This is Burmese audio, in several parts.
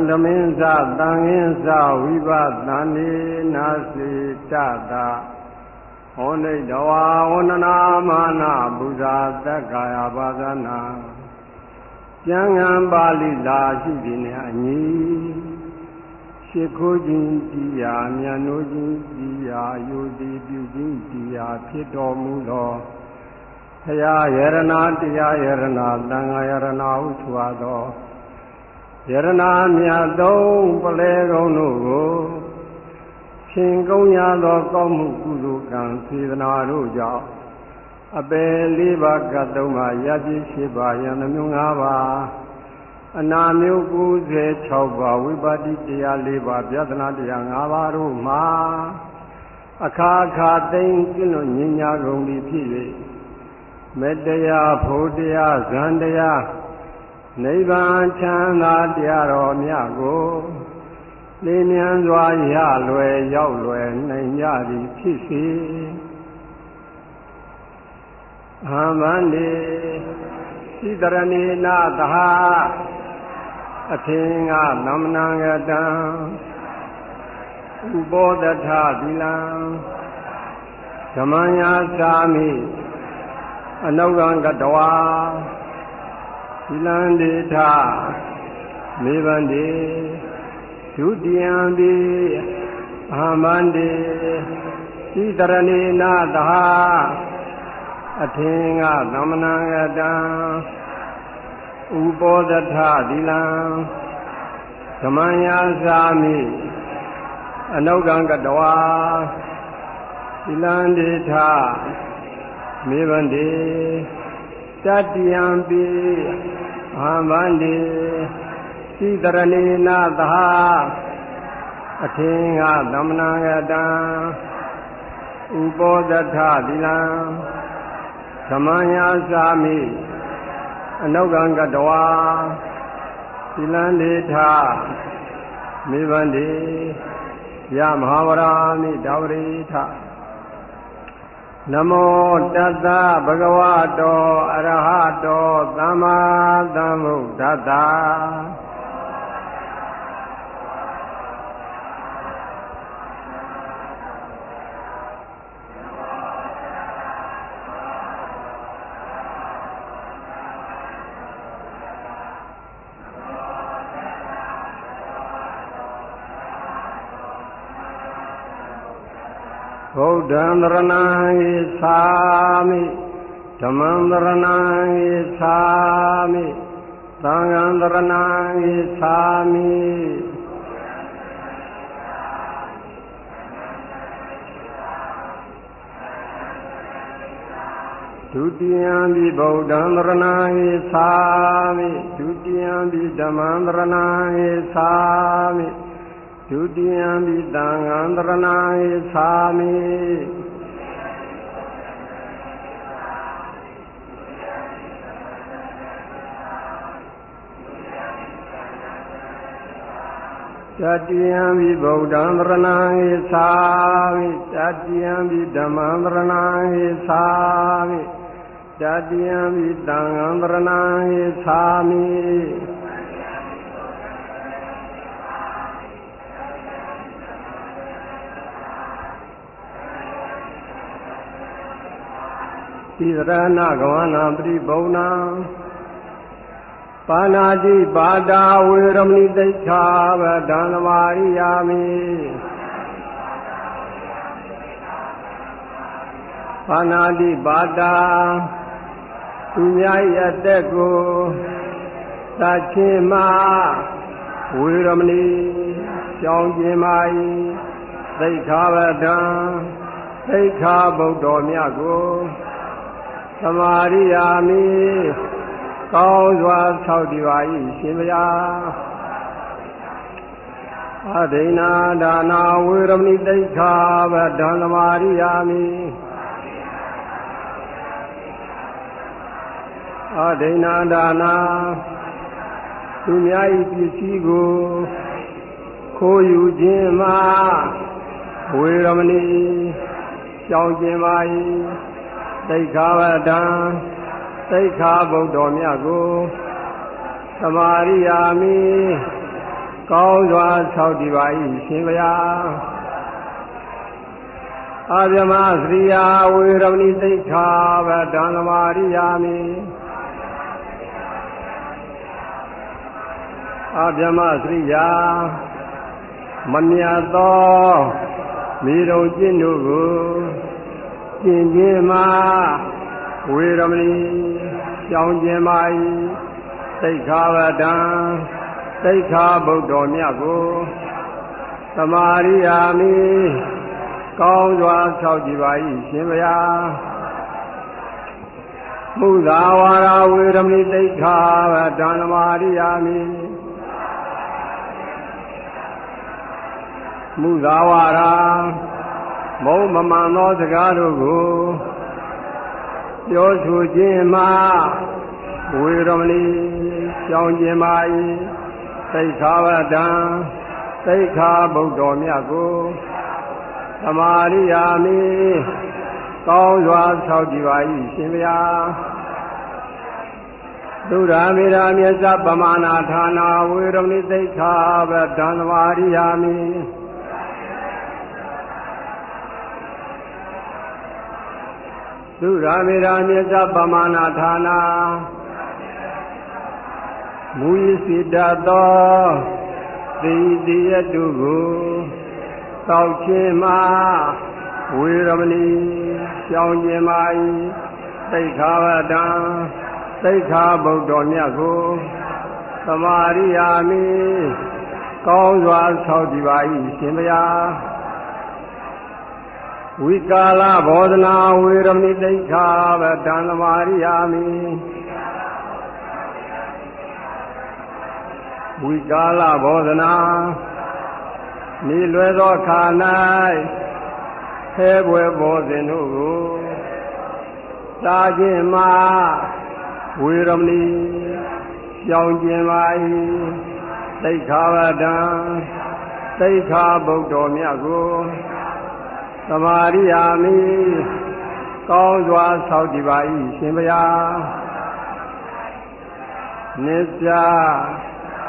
ဓံဓမင်းစသံဃင်းစဝိပသန္နေနာစေတတာဟောနိတဝါဝန္ဒနာမာနာဘုရားတက္ကာယပါဇနာကျမ်းဂန်ပါဠိလာရှိသည်နှင့်အညီရှိခိုးခြင်းကြည်ရာမြတ်နိုးခြင်းကြည်ရာယုတိပြုခြင်းကြည်ရာဖြစ်တော်မူသောဘုရားယရနာတရားယရနာသံဃာယရနာဟုဆိုအပ်သော ယရနာမြတ်သုံးပလဲကုံတို့ကိုရှင်ကုံရသောကောင်းမှုကုသိုလ်ကံစေတနာတို့ကြောင့်အပယ်လေးပါးကသုံးပါးရပြည့်ရှိပါယံနှမျိုး၅ပါးအနာမျိုး96ပါးဝိပါတိတရား၄ပါးပြဒနာတရား၅ပါးတို့မှာအခါခါသိမ့်ကျင့်လို့ညင်ညာကုန်ပြီဖြစ်၍မေတ္တရားဖို့တရားဇန်တရား နိဗ္ဗာန်ချမ်းသာတရားတော်မြတ်ကိုလင်းမြန်စွာရလွယ်ရောက်လွယ်နိုင်ကြသည်ဖြစ်စေအာမန္တိသီတရဏီနာသဟအထင်ကသမဏဂတံဥပောတထသီလံဓမ္မညာသာမိအနုကံကတဝါ သီလံဒေထမေဗန္တိဒုတိယံပိအာမန္တိသီတရဏီနာသဟအထင်ကသမဏဂတံဥပောတထသီလံဓမ္မညာသာမိအနုကံကတဝါသီလံဒေထမေဗန္တိ တတိယံပိအာမန္တိသီတရဏီနာသဟအထင်ကသမဏဂတံဥပောတထသီလံဓမ္မညာသာမိအနုကံကတဝါသီလံဒေထမေဗန္တိယမဟာဝရာမိတဝရိထ နမောတတ္တဗဂဝတောအရဟတောသမ္မာသမ္ဗုဒ္ဓတ္တ ဗုဒ္ဓံသရဏံဟိသာမိဓမ္မံသရဏံဟိသာမိသံဃံသရဏံဟိသာမိဒုတိယံပိဗုဒ္ဓံသရဏံဟိသာမိဒုတိယံပိဓမ္မံသရဏံဟိသာမိ ဒုတိယံပိသံဃံသရဏံဟိသာမိတတိယံပိဗုဒ္ဓံသရဏံဟိသာမိတတိယံပိဓမ္မံသရဏံဟိသာမိတတိယံပိသံဃံသရဏံဟိသာမိ သီရဏကဝနာပရိဘုံနာပါဏာတိပါတာဝေရမဏိတိဋ္ဌာဗဒံသမာရိယာမိပါဏာတိပါတာသူများ၏အသက်ကိုသတ်ခြင်းမှာဝေရမဏိကြောင်းခြင်းမာ၏သိက္ခာဗဒံသိက္ခာဗုဒ္ဓောမြတ်ကို သမာရိယာမိကောင်းစွာဆောက်တည်ပါ၏ရှင်ဘုရားအဒိနာဒါနာဝေရမဏိတိခာဗဒံသမာရိယာမိအဒိနာဒါနာသူများ၏ပစ္စည်းကိုခိုးယူခြင်းမှာဝေရမဏိကြောင်းခြင်းပါ၏ တိခာဗဒံသိက္ခာဘုဒ္ဓမြတ်ကိုသမာရိယာမိကောင်းစွာဆောက်တည်ပါ၏ရှင်ဗျာအာဗျမသရိယာဝေရမဏိသိက္ခာဗဒံသမာရိယာမိအာဗျမသရိယာမမြတ်သောမိရုံကျင့်တို့ကို ကျင့်ခြင်းမှာဝေရမဏီကြောင်းကျင်ပါ၏သိက္ခာဝဒံသိက္ခာဗုဒ္ဓောမြတ်ကိုသမာရိယာမိကောင်းစွာဆောက်ကြည်ပါ၏ရှင်ဗျာမုသာဝါရာဝေရမဏိသိက္ခာဝဒံသမာရိယာမိမုသာဝါရာ မုံမမှန်သောစကားတို့ကိုပြောဆိုခြင်းမှာဝေရမဏီကြောင်းခြင်းပါ၏သိခာဝတံသိခာဗုဒ္ဓောမြတ်ကိုသမာရိယာမိကောင်းစွာဆောက်ကြည်ပါ၏ရှင်ဗျာသုရာမေရာမြတ်ပမာနာဌာနာဝေရမဏိသိခာဝတံသမာရိယာမိ သုရာမေရာမြစ္ဆပမာဏဌာနာမူယစိတသောသေတိယတုကိုတောက်ခြင်းမှာဝေရမဏီကြောင်းခြင်းမာ၏သိခာဝတံသိခာဗုဒ္ဓမြတ်ကိုသမာရိယာမိကောင်းစွာဆောက်တည်ပါ၏ရှင်ဗျာ ဝိကာလဘောဓနာဝေရမဏိတိခာဗတံသမာရိယာမိဝိကာလဘောဓနာမိလွယ်သောခါ၌ဖဲဘွယ်ဘောဇင်တို့ကိုသာခြင်းမှာဝေရမဏိကြောင်းခြင်းပါ၏သိခာဗတံသိခာဗုဒ္ဓောမြတ်ကို သမာရိယာမိကောင်းစွာဆောက်တည်ပါ၏ရှင်ဗျာနိစ္စ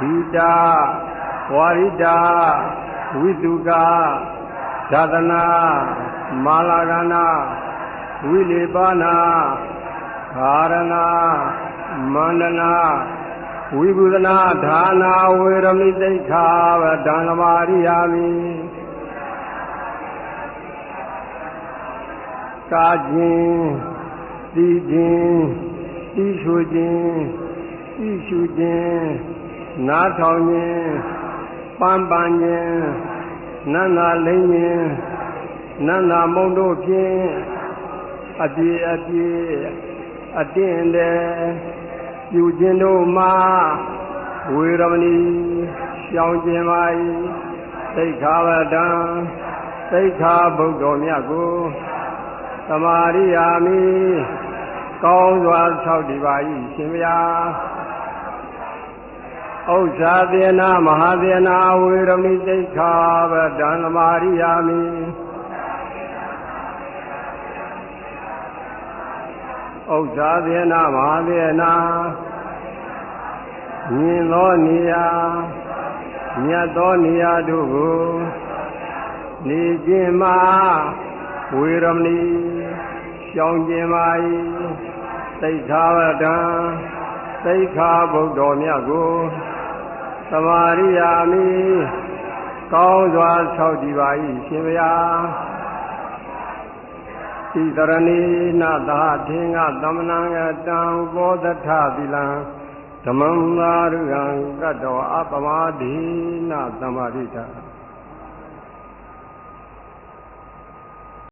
ဒိတာဝါရိတာဝိတုကသာသနာမာလာကနာဝိလေပါနာခာရဏမန္တနာဝိပုဒနာဌာနာဝေရမိတိခာဗဒံမာရိယာမိ ကာခြင်းသိခြင်းသိရှုခြင်းသိရှုခြင်းနားထောင်ခြင်းပန်းပန်ခြင်းနန္နာလိမ့်ခြင်းနန္နာမုံတို့ဖြင့်အပြည့်အပြည့်အတင်းတယ်ပြုခြင်းတို့မှာဝေရမဏီရှောင်ခြင်းပါ၏သိခာဝတံသိခာဗုဒ္ဓောမြတ်ကို သမာရိယာမိကောင်းစွာဆောက်တည်ပါ၏ရှင်ဗျာဥစ္စာသေနာမဟာသေနာဝေရမိသိခာဗဒံသမာရိယာမိဥစ္စာသေနာမဟာသေနာမြင်သောနေရာမြတ်သောနေရာတို့ကိုနေခြင်းမှာ ဝေရမဏီရှောင်ကျင်ပါ၏သိက္ခာဝတံသိက္ခာဗုဒ္ဓောမြတ်ကိုသမာရိယာမိကောင်းစွာဆောက်တည်ပါ၏ရှင်ဗျာဣတရဏီနာသာထေငါသမဏံယတံဘောဓထသီလံဓမ္မံသာရုံကတ္တောအပမဒိနာသမာရိတာ